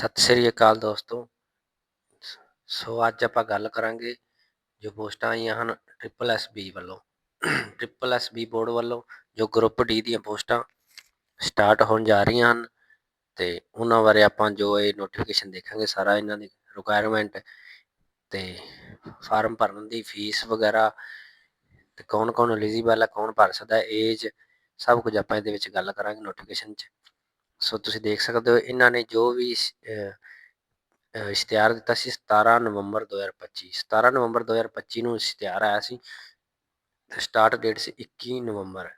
ਸਤਿ ਸ੍ਰੀ ਅਕਾਲ ਦੋਸਤੋ। ਸੋ ਅੱਜ ਆਪਾਂ ਗੱਲ ਕਰਾਂਗੇ ਜੋ ਪੋਸਟਾਂ ਆਈਆਂ ਹਨ ਟ੍ਰਿਪਲ ਐਸ ਬੀ ਵੱਲੋਂ। ਟ੍ਰਿਪਲ ਐਸ ਬੀ ਬੋਰਡ ਵੱਲੋਂ ਜੋ ਗਰੁੱਪ ਡੀ ਦੀਆਂ ਪੋਸਟਾਂ ਸਟਾਰਟ ਹੋਣ ਜਾ ਰਹੀਆਂ ਹਨ ਤੇ ਉਹਨਾਂ ਬਾਰੇ ਆਪਾਂ ਜੋ ਇਹ ਨੋਟੀਫਿਕੇਸ਼ਨ ਦੇਖਾਂਗੇ ਸਾਰਾ ਇਹਨਾਂ ਦੀ ਰਿਕੁਆਇਰਮੈਂਟ ਤੇ ਫਾਰਮ ਭਰਨ ਦੀ ਫੀਸ ਵਗੈਰਾ ਤੇ ਕੌਣ ਕੌਣ ਐਲੀਜੀਬਲ ਹੈ ਕੌਣ ਭਰ ਸਕਦਾ ਏਜ ਸਭ ਕੁਝ ਆਪਾਂ ਇਹਦੇ ਵਿੱਚ ਗੱਲ ਕਰਾਂਗੇ ਨੋਟੀਫਿਕੇਸ਼ਨ 'ਚ। ਸੋ ਤੁਸੀਂ ਦੇਖ ਸਕਦੇ ਹੋ, ਇਹਨਾਂ ਨੇ ਜੋ ਵੀ ਇਸ਼ਤਿਹਾਰ ਦਿੱਤਾ ਸੀ 17 ਨਵੰਬਰ 2025 17 ਨਵੰਬਰ 2025 ਨੂੰ ਇਸ਼ਤਿਹਾਰ ਆਇਆ ਸੀ ਤੇ ਸਟਾਰਟ ਡੇਟ ਸੀ 21 ਨਵੰਬਰ।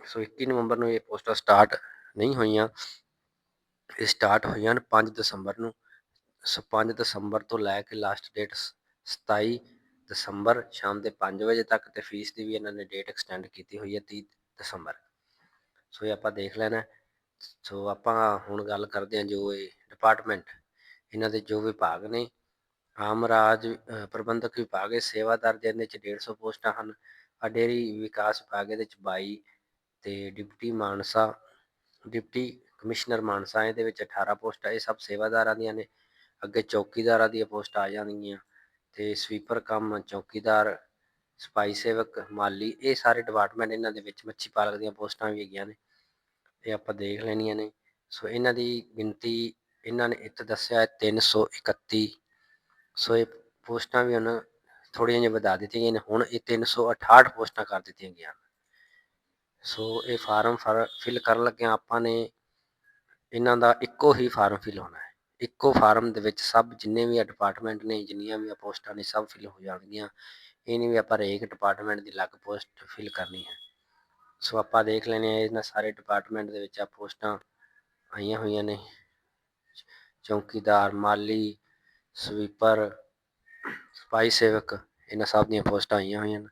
ਸੋ 21 ਨਵੰਬਰ ਨੂੰ ਇਹ ਪੋਸਟਾਂ ਸਟਾਰਟ ਨਹੀਂ ਹੋਈਆਂ। ਇਹ ਸਟਾਰਟ ਹੋਈਆਂ ਨੇ 5 ਦਸੰਬਰ ਨੂੰ। ਸੋ 5 ਦਸੰਬਰ ਤੋਂ ਲੈ ਕੇ ਲਾਸਟ ਡੇਟ 27 ਦਸੰਬਰ ਸ਼ਾਮ ਦੇ 5 ਵਜੇ ਤੱਕ ਤੇ ਫੀਸ ਦੀ ਵੀ ਇਹਨਾਂ ਨੇ ਡੇਟ ਐਕਸਟੈਂਡ ਕੀਤੀ ਹੋਈ ਹੈ 30 ਦਸੰਬਰ। ਸੋ ਇਹ ਆਪਾਂ ਦੇਖ ਲੈਣਾ ਸੋ ਆਪਾਂ ਹੁਣ ਗੱਲ ਕਰਦੇ ਹਾਂ ਜੋ ਇਹ ਡਿਪਾਰਟਮੈਂਟ ਇਹਨਾਂ ਦੇ ਜੋ ਵਿਭਾਗ ਨੇ, ਆਮ ਰਾਜ ਪ੍ਰਬੰਧਕ ਵਿਭਾਗ ਹੈ ਸੇਵਾਦਾਰ ਦੇ ਵਿੱਚ 150 ਪੋਸਟਾਂ ਹਨ ਆ ਡੇਰੀ ਵਿਕਾਸ ਵਿਭਾਗ ਦੇ ਵਿੱਚ 22 ਤੇ deputy Mansa, deputy commissioner Mansa ਇਹਦੇ ਵਿੱਚ 18 ਪੋਸਟਾਂ, ਇਹ ਸਭ ਸੇਵਾਦਾਰਾਂ ਦੀਆਂ ਨੇ, ਅੱਗੇ ਚੌਕੀਦਾਰਾਂ ਦੀਆਂ ਪੋਸਟਾਂ ਆ ਜਾਂਦੀਆਂ ਤੇ ਸਵੀਪਰ ਕੰਮ, ਚੌਕੀਦਾਰ, ਸਪਾਈ ਸੇਵਕ, ਮਾਲੀ, ਇਹ ਸਾਰੇ ਡਿਪਾਰਟਮੈਂਟ ਇਹਨਾਂ ਦੇ ਵਿੱਚ ਮੱਛੀ ਪਾਲਕ ਦੀਆਂ ਪੋਸਟਾਂ ਵੀ ਹੈਗੀਆਂ ਨੇ। ਇਹ ਆਪਾਂ ਦੇਖ ਲੈਣੀਆਂ ਨੇ। ਸੋ ਇਹਨਾਂ ਦੀ ਗਿਣਤੀ, ਇਹਨਾਂ ਨੇ ਇੱਥੇ ਦੱਸਿਆ ਹੈ 331 ਸੋ ਇਹ ਪੋਸਟਾਂ ਵੀ ਉਹਨਾਂ ਥੋੜੀਆਂ ਜਿਹੀਆਂ ਵਧਾ ਦਿੱਤੀਆਂ ਗਈਆਂ ਨੇ। ਹੁਣ ਇਹ 368 ਪੋਸਟਾਂ ਕਰ ਦਿੱਤੀਆਂ ਗਈਆਂ। ਸੋ ਇਹ ਫਾਰਮ ਫਿਲ ਕਰਨ ਲੱਗਿਆਂ ਆਪਾਂ ਨੇ ਇਹਨਾਂ ਦਾ ਇੱਕੋ ਹੀ ਫਾਰਮ ਫਿਲ ਹੋਣਾ ਹੈ। ਇੱਕੋ ਫਾਰਮ ਦੇ ਵਿੱਚ ਸਭ ਜਿੰਨੇ ਵੀ ਡਿਪਾਰਟਮੈਂਟ ਨੇ, ਜਿੰਨੀਆਂ ਵੀ ਪੋਸਟਾਂ ਨੇ, ਸਭ ਫਿਲ ਹੋ ਜਾਣਗੀਆਂ। ਇਹ ਨਹੀਂ ਵੀ ਆਪਾਂ ਹਰੇਕ ਡਿਪਾਰਟਮੈਂਟ ਦੀ ਅਲੱਗ ਪੋਸਟ ਫਿਲ ਕਰਨੀ ਹੈ। ਸੋ ਆਪਾਂ ਦੇਖ ਲੈਨੇ ਆ ਇਹਨਾਂ ਸਾਰੇ ਡਿਪਾਰਟਮੈਂਟ ਦੇ ਵਿੱਚ ਆ ਪੋਸਟਾਂ ਆਈਆਂ ਹੋਈਆਂ ਨੇ। ਚੌਕੀਦਾਰ, ਮਾਲੀ ਸਵੀਪਰ ਸਪਾਈ ਸੇਵਕ, ਇਹਨਾਂ ਸਭ ਦੀਆਂ ਪੋਸਟਾਂ ਆਈਆਂ ਹੋਈਆਂ ਨੇ।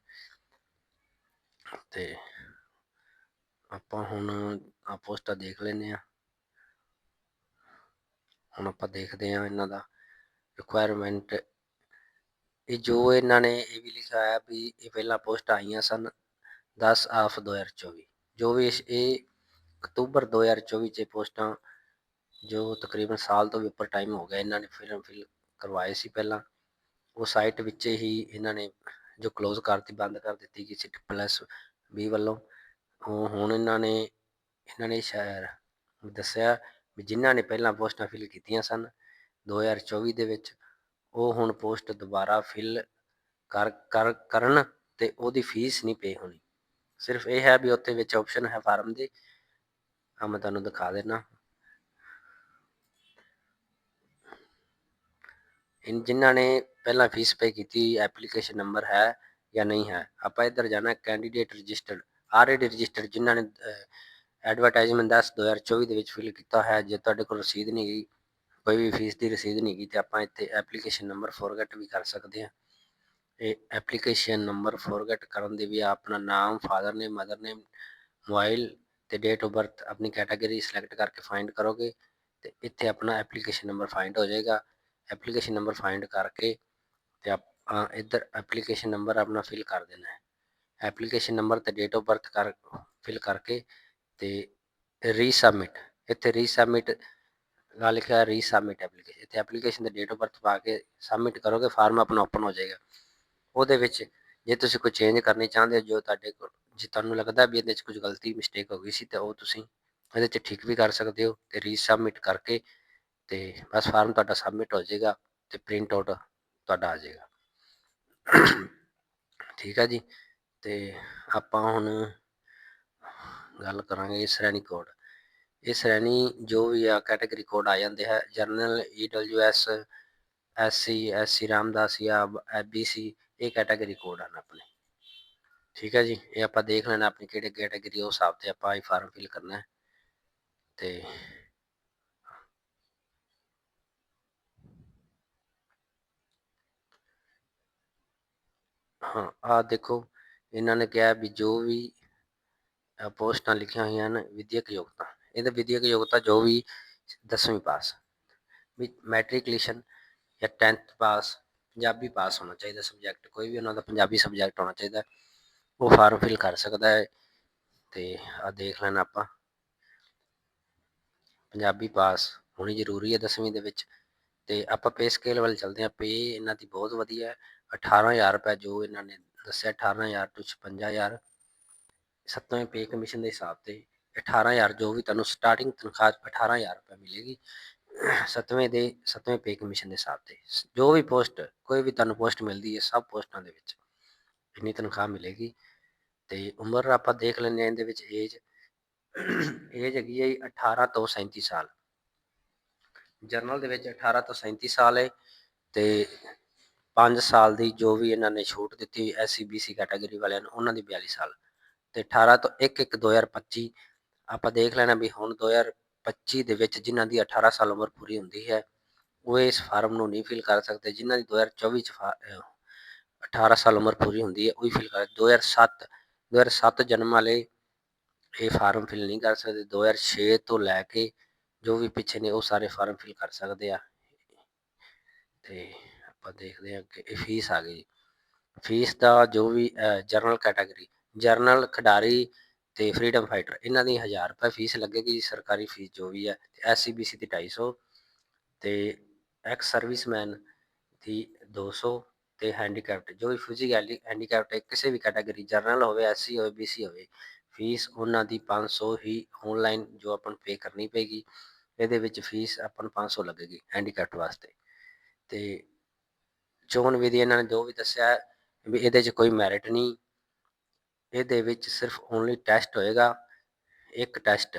ਤੇ ਆਪਾਂ ਹੁਣ ਆ ਪੋਸਟਾਂ ਦੇਖ ਲੈਨੇ ਆ ਹੁਣ ਆਪਾਂ ਦੇਖਦੇ ਆ ਇਹਨਾਂ ਦਾ ਰਿਕੁਆਇਰਮੈਂਟ ਇਹ ਜੋ ਇਹਨਾਂ ਨੇ ਇਹ ਵੀ ਲਿਖਿਆ ਹੈ ਵੀ ਇਹ ਪਹਿਲਾਂ ਪੋਸਟਾਂ ਆਈਆਂ ਸਨ 10 ਆਫ 2024 ਜੋ ਵੀ ਇਹ ਅਕਤੂਬਰ 2024 ਚ ਇਹ ਪੋਸਟਾਂ ਜੋ ਤਕਰੀਬਨ ਸਾਲ ਤੋਂ ਵੀ ਉੱਪਰ ਟਾਈਮ ਹੋ ਗਿਆ, ਇਹਨਾਂ ਨੇ ਫਿਲਮ ਫਿਲ ਕਰਵਾਏ ਸੀ ਪਹਿਲਾਂ, ਉਹ ਸਾਈਟ ਵਿੱਚ ਹੀ ਇਹਨਾਂ ਨੇ ਜੋ ক্লোਜ਼ ਕਰਤੀ, ਬੰਦ ਕਰ ਦਿੱਤੀ ਕਿਸੇ ਪਲੱਸ ਵੀ ਵੱਲੋਂ। ਉਹ ਹੁਣ ਇਹਨਾਂ ਨੇ ਇਹਨਾਂ ਨੇ ਸ਼ਾਇਰ ਦੱਸਿਆ ਵੀ ਜਿਨ੍ਹਾਂ ਨੇ ਪਹਿਲਾਂ ਪੋਸਟਾਂ ਫਿਲ ਕੀਤੀਆਂ ਸਨ 2024 ਦੇ ਵਿੱਚ, ਉਹ ਹੁਣ ਪੋਸਟ ਦੁਬਾਰਾ ਫਿਲ ਕਰ ਕਰਨ ਤੇ ਉਹਦੀ ਫੀਸ ਨਹੀਂ ਪੇ ਹੋਣੀ। ਸਿਰਫ ਇਹ ਹੈ ਵੀ ਉੱਥੇ ਵਿੱਚ ਆਪਸ਼ਨ ਹੈ ਫਾਰਮ ਦੇ। ਆ ਮੈਂ ਤੁਹਾਨੂੰ ਦਿਖਾ ਦੇਣਾ ਇਨ, ਜਿਨ੍ਹਾਂ ਨੇ ਪਹਿਲਾਂ ਫੀਸ ਪੇ ਕੀਤੀ ਐਪਲੀਕੇਸ਼ਨ ਨੰਬਰ ਹੈ ਜਾਂ ਨਹੀਂ ਹੈ, ਆਪਾਂ ਇੱਧਰ ਜਾਣਾ ਕੈਂਡੀਡੇਟ ਰਜਿਸਟਰਡ ਆਲਰੇਡੀ ਰਜਿਸਟਰਡ ਜਿਨ੍ਹਾਂ ਨੇ ਐਡਵਰਟਾਈਜ਼ਮੈਂਟ 10 2024 ਦੇ ਵਿੱਚ ਫਿਲ ਕੀਤਾ ਹੈ ਜੇ ਤੁਹਾਡੇ ਕੋਲ ਰਸੀਦ ਨਹੀਂ ਗਈ, ਕੋਈ ਵੀ ਫੀਸ ਦੀ ਰਸੀਦ ਨਹੀਂ ਗਈ, ਤੇ ਆਪਾਂ ਇੱਥੇ ਐਪਲੀਕੇਸ਼ਨ ਨੰਬਰ ਫੋਰਗੇਟ ਵੀ ਕਰ ਸਕਦੇ ਹਾਂ। ਇਹ ਐਪਲੀਕੇਸ਼ਨ ਨੰਬਰ ਫੋਰਗੇਟ ਕਰਨ ਦੀ ਵੀ ਆਪਣਾ ਨਾਮ father name mother name mobile ਤੇ ਡੇਟ ਆਫ ਬਰਥ ਆਪਣੀ ਕੈਟਾਗਰੀ ਸਿਲੈਕਟ ਕਰਕੇ ਫਾਈਂਡ ਕਰੋਗੇ ਤੇ ਇੱਥੇ ਆਪਣਾ ਐਪਲੀਕੇਸ਼ਨ ਨੰਬਰ ਫਾਈਂਡ ਹੋ ਜਾਏਗਾ। ਐਪਲੀਕੇਸ਼ਨ ਨੰਬਰ ਫਾਈਂਡ ਕਰਕੇ ਤੇ ਆਪਾਂ ਇੱਧਰ ਐਪਲੀਕੇਸ਼ਨ ਨੰਬਰ ਆਪਣਾ ਫਿਲ ਕਰ ਦੇਣਾ ਹੈ। ਐਪਲੀਕੇਸ਼ਨ ਨੰਬਰ ਤੇ ਡੇਟ ਆਫ ਬਰਥ ਕਰ ਫਿਲ ਕਰਕੇ ਤੇ ਰੀਸਬਮਿਟ ਇੱਥੇ ਰੀਸਬਮਿਟ ਗਾ ਲਿਖਿਆ ਰੀਸਬਮਿਟ ਐਪਲੀਕੇਸ਼ਨ ਇੱਥੇ ਐਪਲੀਕੇਸ਼ਨ ਦਾ ਡੇਟ ਆਫ ਬਰਥ ਪਾ ਕੇ ਸਬਮਿਟ ਕਰੋਗੇ ਫਾਰਮ ਆਪਣਾ ਓਪਨ ਹੋ ਜਾਏਗਾ। ਉਹਦੇ ਵਿੱਚ ਜੇ ਤੁਸੀਂ ਕੋਈ ਚੇਂਜ ਕਰਨੀ ਚਾਹੁੰਦੇ ਹੋ, ਜੋ ਤੁਹਾਡੇ ਕੋਲ, ਜੇ ਤੁਹਾਨੂੰ ਲੱਗਦਾ ਵੀ ਇਹਦੇ 'ਚ ਕੁਝ ਗਲਤੀ ਮਿਸਟੇਕ ਹੋ ਗਈ ਸੀ, ਤਾਂ ਉਹ ਤੁਸੀਂ ਇਹਦੇ 'ਚ ਠੀਕ ਵੀ ਕਰ ਸਕਦੇ ਹੋ ਤੇ ਰੀਸਬਮਿਟ ਕਰਕੇ ਤੇ ਬਸ ਫਾਰਮ ਤੁਹਾਡਾ ਸਬਮਿਟ ਹੋ ਜਾਏਗਾ ਤੇ ਪ੍ਰਿੰਟ ਆਊਟ ਤੁਹਾਡਾ ਆ ਜਾਏਗਾ। ਠੀਕ ਹੈ ਜੀ, ਤੇ ਆਪਾਂ ਹੁਣ ਗੱਲ ਕਰਾਂਗੇ ਸ਼੍ਰੇਣੀ ਕੋਡ। ਇਹ ਸ਼੍ਰੇਣੀ ਜੋ ਵੀ ਆ ਕੈਟਾਗਰੀ ਕੋਡ ਆ ਜਾਂਦੇ ਹੈ general EWS SC SC Ramdas ਜਾਂ ਐਬੀਸੀ ਇਹ ਕੈਟਾਗਰੀ ਕੋਡ ਹਨ ਆਪਣੇ। ਠੀਕ ਹੈ ਜੀ, ਇਹ ਆਪਾਂ ਦੇਖ ਲੈਣਾ ਆਪਣੀ ਕਿਹੜੇ ਕੈਟਾਗਰੀ ਉਸ ਹਿਸਾਬ ਤੇ ਆਪਾਂ ਇਹ ਫਾਰਮ ਫਿਲ ਕਰਨਾ ਹੈ। ਤੇ ਹਾਂ ਆ ਦੇਖੋ, ਇਹਨਾਂ ਨੇ ਕਿਹਾ ਵੀ ਜੋ ਵੀ ਪੋਸਟਾਂ ਲਿਖੀਆਂ ਹੋਈਆਂ ਹਨ, ਵਿਦਿਅਕ ਯੋਗਤਾ। ਇਹਦੇ ਵਿਦਿਅਕ ਯੋਗਤਾ ਜੋ ਵੀ 10ਵੀਂ ਪਾਸ, ਵੀ ਮੈਟ੍ਰਿਕੂਲੇਸ਼ਨ ਜਾਂ 10th ਪਾਸ ਪੰਜਾਬੀ ਪਾਸ ਹੋਣਾ ਚਾਹੀਦਾ ਸਬਜੈਕਟ ਕੋਈ ਵੀ ਉਹਨਾਂ ਦਾ ਪੰਜਾਬੀ ਸਬਜੈਕਟ ਹੋਣਾ ਚਾਹੀਦਾ, ਉਹ ਫਾਰਮ ਫਿਲ ਕਰ ਸਕਦਾ ਹੈ ਤੇ ਆ ਦੇਖ ਲੈਣਾ ਆਪਾਂ। ਪੰਜਾਬੀ ਪਾਸ ਹੋਣੀ ਜ਼ਰੂਰੀ ਹੈ 10ਵੀਂ ਦੇ ਵਿੱਚ ਤੇ ਆਪਾਂ ਪੇ ਸਕੇਲ ਵੱਲ ਚੱਲਦੇ ਹਾਂ। ਪੇ ਇਹਨਾਂ ਦੀ ਬਹੁਤ ਵਧੀਆ ਹੈ। 18000 ਰੁਪਏ ਜੋ ਇਹਨਾਂ ਨੇ ਦੱਸਿਆ 18000 ਤੋਂ 56000 ਸੱਤਵੇਂ ਪੇ ਕਮਿਸ਼ਨ ਦੇ ਹਿਸਾਬ ਤੇ 18000 ਜੋ ਵੀ ਤੁਹਾਨੂੰ ਸਟਾਰਟਿੰਗ ਤਨਖਾਹ 18000 ਰੁਪਏ ਮਿਲੇਗੀ। ਸੱਤਵੇਂ ਦੇ, ਸੱਤਵੇਂ ਪੇ ਕਮਿਸ਼ਨ ਦੇ ਹਿਸਾਬ ਤੇ। ਜੋ ਵੀ ਪੋਸਟ ਕੋਈ ਵੀ ਤੁਹਾਨੂੰ ਪੋਸਟ ਮਿਲਦੀ ਹੈ, ਸਭ ਪੋਸਟਾਂ ਦੇ ਵਿੱਚ ਇੰਨੀ ਤਨਖਾਹ ਮਿਲੇਗੀ। ਤੇ ਉਮਰ ਆਪਾਂ ਦੇਖ ਲੈਂਦੇ ਹਾਂ ਇਹਦੇ ਵਿੱਚ ਏਜ ਏਜ ਹੈਗੀ ਹੈ 18 ਤੋਂ 37 ਸਾਲ। ਜਰਨਲ ਦੇ ਵਿੱਚ 18 ਤੋਂ 37 ਸਾਲ ਹੈ ਤੇ 5 ਸਾਲ ਦੀ ਜੋ ਵੀ ਇਹਨਾਂ ਨੇ ਛੂਟ ਦਿੱਤੀ ਐਸਸੀ ਬੀਸੀ ਕੈਟਾਗਰੀ ਵਾਲਿਆਂ ਨੂੰ, ਉਹਨਾਂ ਦੀ 42 ਸਾਲ। ਤੇ 18 ਤੋਂ 1 1 2025 ਆਪਾਂ ਦੇਖ ਲੈਣਾ ਵੀ ਹੁਣ 2025 ਦੇ ਵਿੱਚ ਜਿਨ੍ਹਾਂ ਦੀ 18 ਸਾਲ ਉਮਰ ਪੂਰੀ ਹੁੰਦੀ ਹੈ, ਉਹ ਇਸ ਫਾਰਮ ਨੂੰ ਨਹੀਂ ਫਿਲ ਕਰ ਸਕਦੇ, ਜਿਨ੍ਹਾਂ ਦੀ 2024 ਚ 18 ਸਾਲ ਉਮਰ ਪੂਰੀ ਹੁੰਦੀ ਹੈ, ਉਹ ਹੀ ਫਿਲ ਕਰ 2007 2007 ਜਨਮ ਵਾਲੇ ਇਹ ਫਾਰਮ ਫਿਲ ਨਹੀਂ ਕਰ ਸਕਦੇ 2006 ਤੋਂ ਲੈ ਕੇ ਜੋ ਵੀ ਪਿੱਛੇ ਨੇ ਉਹ ਸਾਰੇ ਫਾਰਮ ਫਿਲ ਕਰ ਸਕਦੇ ਆ। ਤੇ ਆਪਾਂ ਦੇਖਦੇ ਹਾਂ ਕਿ ਇਹ ਫੀਸ ਆ ਗਈ। ਫੀਸ ਦਾ ਜੋ ਵੀ ਜਰਨਲ ਕੈਟਾਗਰੀ ਜਰਨਲ ਖਿਡਾਰੀ ਤੇ ਫਰੀडम ਫਾਈਟਰ ਇਹਨਾਂ ਦੀ 1000 ਰੁਪਏ ਫੀਸ ਲੱਗੇਗੀ ਸਰਕਾਰੀ ਫੀਸ ਜੋ ਵੀ ਹੈ ਐਸਸੀਬੀਸੀ ਦੀ 250 ਤੇ ਐਕਸ ਸਰਵਿਸਮੈਨ ਦੀ 200 ਤੇ ਹੈਂਡੀਕੈਪਟ ਜੋ ਵੀ ਫਿਜ਼ੀਕਲੀ ਹੈਂਡੀਕੈਪਟ ਹੈ, ਕਿਸੇ ਵੀ ਕੈਟਾਗਰੀ ਜਰਨਲ ਹੋਵੇ ਐਸਸੀ ਹੋਵੇ ਬੀਸੀ ਹੋਵੇ ਫੀਸ ਉਹਨਾਂ ਦੀ 500 ਹੀ ਆਨਲਾਈਨ ਜੋ ਆਪਾਂ ਨੂੰ ਪੇ ਕਰਨੀ ਪੈਗੀ ਇਹਦੇ ਵਿੱਚ ਫੀਸ ਆਪਾਂ ਨੂੰ 500 ਲੱਗੇਗੀ ਹੈਂਡੀਕੈਪਟ ਵਾਸਤੇ। ਤੇ ਚੋਣ ਵਿਧੀ ਇਹਨਾਂ ਨੇ ਜੋ ਵੀ ਦੱਸਿਆ, ਵੀ ਇਹਦੇ 'ਚ ਕੋਈ ਮੈਰਿਟ ਨਹੀਂ ਇਹਦੇ ਵਿੱਚ ਸਿਰਫ ਓਨਲੀ ਟੈਸਟ ਹੋਏਗਾ, ਇੱਕ ਟੈਸਟ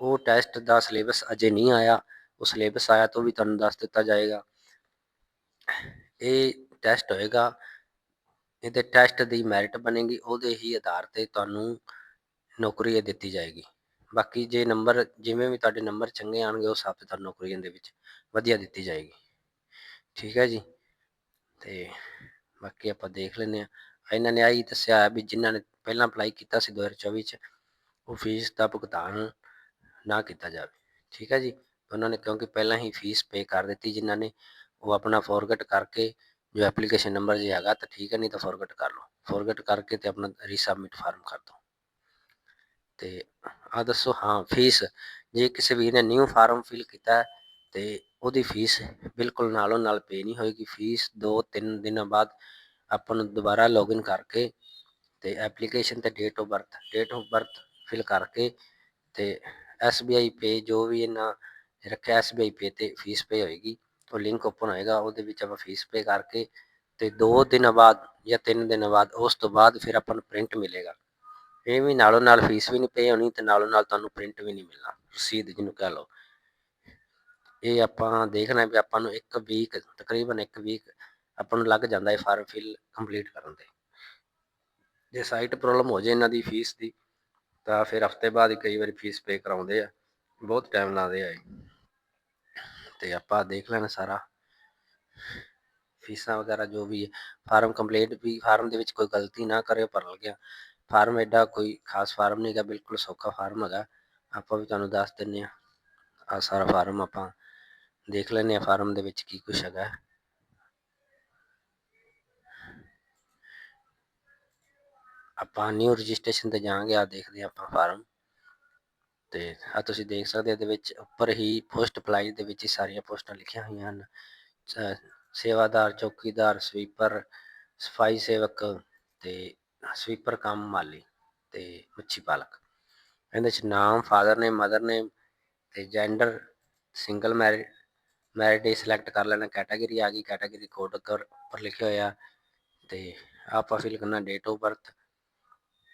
ਉਹ ਟੈਸਟ ਦਾ ਸਿਲੇਬਸ ਅਜੇ ਨਹੀਂ ਆਇਆ, ਉਹ ਸਿਲੇਬਸ ਆਇਆ ਤਾਂ ਵੀ ਤੁਹਾਨੂੰ ਦੱਸ ਦਿੱਤਾ ਜਾਏਗਾ। ਇਹ ਟੈਸਟ ਹੋਏਗਾ, ਇਹਦੇ ਟੈਸਟ ਦੀ ਮੈਰਿਟ ਬਣੇਗੀ, ਉਹਦੇ ਹੀ ਆਧਾਰ ਤੇ ਤੁਹਾਨੂੰ ਨੌਕਰੀ ਇਹ ਦਿੱਤੀ ਜਾਏਗੀ। ਬਾਕੀ ਜੇ ਨੰਬਰ ਜਿਵੇਂ ਵੀ ਤੁਹਾਡੇ ਨੰਬਰ ਚੰਗੇ ਆਣਗੇ ਉਸ ਹਿਸਾਬ ਤੇ ਤੁਹਾਨੂੰ ਨੌਕਰੀ ਦੇ ਵਿੱਚ ਵਧੀਆ ਦਿੱਤੀ ਜਾਏਗੀ। ਠੀਕ ਹੈ ਜੀ? ਤੇ ਬਾਕੀ ਆਪਾਂ ਦੇਖ ਲੈਂਦੇ ਆ ਇਹਨਾਂ ਨੇ ਆਹੀ ਦੱਸਿਆ ਵੀ ਜਿਨ੍ਹਾਂ ਨੇ ਪਹਿਲਾਂ ਅਪਲਾਈ ਕੀਤਾ ਸੀ 2024 ਚ, ਉਹ ਫੀਸ ਦਾ ਭੁਗਤਾਨ ਨਾ ਕੀਤਾ ਜਾਵੇ। ਠੀਕ ਹੈ ਜੀ? ਉਹਨਾਂ ਨੇ ਕਿਉਂਕਿ ਪਹਿਲਾਂ ਹੀ ਫੀਸ ਪੇ ਕਰ ਦਿੱਤੀ ਜਿਨ੍ਹਾਂ ਨੇ, ਉਹ ਆਪਣਾ ਫੋਰਗਟ ਕਰਕੇ ਜੋ ਐਪਲੀਕੇਸ਼ਨ ਨੰਬਰ ਜੇ ਹੈਗਾ ਤਾਂ ਠੀਕ ਹੈ, ਨਹੀਂ ਤਾਂ ਫੋਰਗਟ ਕਰ ਲਓ। ਫੋਰਗਟ ਕਰਕੇ ਤੇ ਆਪਣਾ ਰੀਸਬਮਿਟ ਫਾਰਮ ਕਰ ਦਿਓ। ਤੇ ਆ ਦੱਸੋ, ਹਾਂ ਫੀਸ ਜੇ ਕਿਸੇ ਵੀਰ ਨੇ ਨਿਊ ਫਾਰਮ ਫਿਲ ਕੀਤਾ ਤੇ ਉਹਦੀ ਫੀਸ ਬਿਲਕੁਲ ਨਾਲੋਂ ਨਾਲ ਪੇ ਨਹੀਂ ਹੋਏਗੀ। ਫੀਸ 2-3 ਦਿਨਾਂ ਬਾਅਦ ਆਪਾਂ ਨੂੰ ਦੁਬਾਰਾ ਲੌਗਇਨ ਕਰਕੇ ਤੇ ਐਪਲੀਕੇਸ਼ਨ ਤੇ date of birth date of birth fill ਕਰਕੇ ਤੇ SBI ਪੇ ਜੋ ਵੀ ਇਹਨਾਂ ਰੱਖਿਆ SBI ਪੇ ਤੇ ਫੀਸ ਪੇ ਹੋਏਗੀ, ਉਹ ਲਿੰਕ ਓਪਨ ਹੋਏਗਾ, ਉਹਦੇ ਵਿੱਚ ਆਪਾਂ ਫੀਸ ਪੇ ਕਰਕੇ ਤੇ 2 ਦਿਨਾਂ ਬਾਅਦ ਜਾਂ 3 ਦਿਨਾਂ ਬਾਅਦ ਉਸ ਤੋਂ ਬਾਅਦ ਫਿਰ ਆਪਾਂ ਨੂੰ ਪ੍ਰਿੰਟ ਮਿਲੇਗਾ। ਇਹ ਵੀ ਨਾਲੋਂ ਨਾਲ ਫੀਸ ਵੀ ਨਹੀਂ ਪੇ ਹੋਣੀ ਤੇ ਨਾਲੋਂ ਨਾਲ ਤੁਹਾਨੂੰ ਪ੍ਰਿੰਟ ਵੀ ਨਹੀਂ ਮਿਲਣਾ, ਰਸੀਦ ਜਿਹਨੂੰ ਕਹ ਲਓ। ਇਹ ਆਪਾਂ ਦੇਖਣਾ ਵੀ ਆਪਾਂ ਨੂੰ ਇੱਕ ਵੀਕ ਤਕਰੀਬਨ ਇੱਕ ਵੀਕ ਆਪਾਂ ਨੂੰ ਲੱਗ ਜਾਂਦਾ ਹੈ ਫਾਰਮ ਫਿਲ ਕੰਪਲੀਟ ਕਰਨ ਤੇ। ਜੇ ਸਾਈਟ ਪ੍ਰੋਬਲਮ ਹੋ ਜੇ ਇਹਨਾਂ ਦੀ ਫੀਸ ਦੀ, ਤਾਂ ਫਿਰ ਹਫ਼ਤੇ ਬਾਅਦ ਹੀ ਕਈ ਵਾਰੀ ਫੀਸ ਪੇ ਕਰਾਉਂਦੇ ਆ। ਬਹੁਤ ਟਾਈਮ ਲਾਉਂਦੇ ਆ ਤੇ ਆਪਾਂ ਦੇਖ ਲੈਣਾ ਸਾਰਾ। ਫੀਸਾਂ ਵਗੈਰਾ ਜੋ ਵੀ ਹੈ, ਫਾਰਮ ਕੰਪਲੀਟ ਵੀ, ਫਾਰਮ ਦੇ ਵਿੱਚ ਕੋਈ ਗਲਤੀ ਨਾ ਕਰਿਓ ਭਰਨ ਗਿਆ। ਫਾਰਮ ਐਡਾ ਕੋਈ ਖਾਸ ਫਾਰਮ ਨਹੀਂ ਹੈਗਾ, ਬਿਲਕੁਲ ਸੌਖਾ ਫਾਰਮ ਹੈਗਾ। ਆਪਾਂ ਵੀ ਤੁਹਾਨੂੰ ਦੱਸ ਦਿੰਨੇ ਆ ਆ ਸਾਰਾ ਫਾਰਮ ਆਪਾਂ ਦੇਖ ਲੈਨੇ ਆ ਫਾਰਮ ਦੇ ਵਿੱਚ ਕੀ ਕੁਝ ਹੈਗਾ। ਆਪਾਂ ਨਿਊ ਰਜਿਸਟ੍ਰੇਸ਼ਨ ਤੇ ਜਾਾਂਗੇ ਆ ਦੇਖਦੇ ਆਪਾਂ ਫਾਰਮ ਤੇ ਆ ਤੁਸੀਂ ਦੇਖ ਸਕਦੇ ਇਹਦੇ ਵਿੱਚ ਉੱਪਰ ਹੀ ਪੋਸਟ ਅਪਲਾਈ ਦੇ ਵਿੱਚ ਹੀ ਸਾਰੀਆਂ ਪੋਸਟਾਂ ਲਿਖੀਆਂ ਹੋਈਆਂ ਹਨ। ਸੇਵਾਦਾਰ, ਚੌਕੀਦਾਰ ਸਵੀਪਰ ਸਫ਼ਾਈ ਸੇਵਕ ਤੇ ਸਵੀਪਰ ਕੰਮ ਮਾਲੀ ਤੇ ਮੱਛੀ ਪਾਲਕ। ਇਹਦੇ ਚ ਨਾਮ ਫਾਦਰ ਨੇ ਮਦਰ ਨੇ ਤੇ ਜੈਂਡਰ ਸਿੰਗਲ ਮੈਰਿਡ ਮੈਰਿਟ ਹੀ ਸਿਲੈਕਟ ਕਰ ਲੈਣਾ ਕੈਟਾਗਰੀ ਆ ਗਈ ਕੈਟਾਗਰੀ ਕੋਡ ਉੱਪਰ ਲਿਖਿਆ ਹੋਇਆ। ਤੇ ਆਪਾਂ ਫਿਲ ਕਰਨਾ ਡੇਟ ਆਫ ਬਰਥ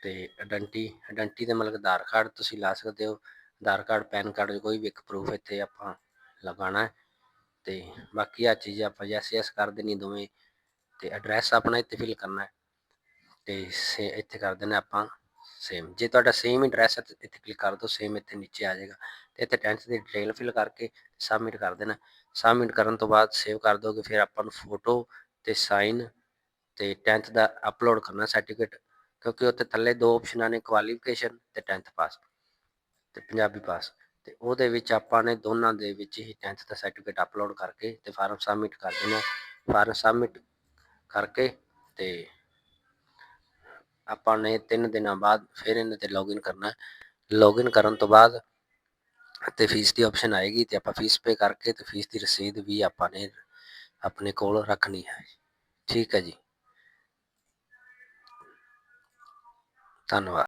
ਤੇ ਆਇਡੈਂਟੀ ਆਇਡੈਂਟੀ ਦੇ ਮਤਲਬ ਆਧਾਰ ਕਾਰਡ ਤੁਸੀਂ ਲਾ ਸਕਦੇ ਹੋ। ਆਧਾਰ ਕਾਰਡ, ਪੈਨ ਕਾਰਡ ਕੋਈ ਵੀ ਇੱਕ ਪ੍ਰੂਫ ਇੱਥੇ ਆਪਾਂ ਲਗਾਉਣਾ ਹੈ। ਤੇ ਬਾਕੀ ਆ ਚੀਜ਼ ਆਪਾਂ ਯੈਸ ਯੈਸ ਕਰ ਦੇਣੀ ਦੋਵੇਂ ਤੇ ਐਡਰੈਸ ਆਪਣਾ ਇੱਥੇ ਫਿਲ ਕਰਨਾ ਹੈ ਤੇ ਇੱਥੇ ਕਰ ਦੇਣਾ ਆਪਾਂ ਸੇਮ ਜੇ ਤੁਹਾਡਾ ਸੇਮ ਐਡਰੈਸ ਹੈ ਇੱਥੇ ਕਲਿੱਕ ਕਰ ਦਿਓ ਸੇਮ ਇੱਥੇ ਨੀਚੇ ਆ ਜਾਏਗਾ। ਤੇ ਇੱਥੇ 10th ਦੀ ਡਿਟੇਲ ਫਿਲ ਕਰਕੇ ਸਬਮਿਟ ਕਰ ਦੇਣਾ ਸਬਮਿਟ ਕਰਨ ਤੋਂ ਬਾਅਦ ਸੇਵ ਕਰ ਦੋਗੇ ਫਿਰ ਆਪਾਂ ਨੂੰ ਫੋਟੋ ਤੇ ਸਾਈਨ ਤੇ 10th ਦਾ ਅਪਲੋਡ ਕਰਨਾ ਸਰਟੀਫਿਕੇਟ ਕਿਉਂਕਿ ਉੱਥੇ ਥੱਲੇ ਦੋ ਆਪਸ਼ਨਾਂ ਨੇ ਕੁਆਲੀਫਿਕੇਸ਼ਨ ਤੇ 10th ਪਾਸ ਤੇ ਪੰਜਾਬੀ ਪਾਸ ਤੇ ਉਹਦੇ ਵਿੱਚ ਆਪਾਂ ਨੇ ਦੋਨਾਂ ਦੇ ਵਿੱਚ ਹੀ 10th ਦਾ ਸਰਟੀਫਿਕੇਟ ਅਪਲੋਡ ਕਰਕੇ ਤੇ ਫਾਰਮ ਸਬਮਿਟ ਕਰ ਦੇਣਾ ਫਾਰਮ ਸਬਮਿਟ ਕਰਕੇ ਤੇ ਆਪਾਂ ਨੇ 3 ਦਿਨਾਂ ਬਾਅਦ ਫਿਰ ਇਹਨਾਂ ਤੇ ਲੌਗਇਨ ਕਰਨਾ ਲੌਗਇਨ ਕਰਨ ਤੋਂ ਬਾਅਦ ਤੇ ਫੀਸ ਦੀ ਆਪਸ਼ਨ ਆਏਗੀ ਤੇ ਆਪਾਂ ਫੀਸ ਪੇ ਕਰਕੇ ਤੇ ਫੀਸ ਦੀ ਰਸੀਦ ਵੀ ਆਪਾਂ ਨੇ ਆਪਣੇ ਕੋਲ ਰੱਖਣੀ ਹੈ। ਠੀਕ ਹੈ ਜੀ। ਧੰਨਵਾਦ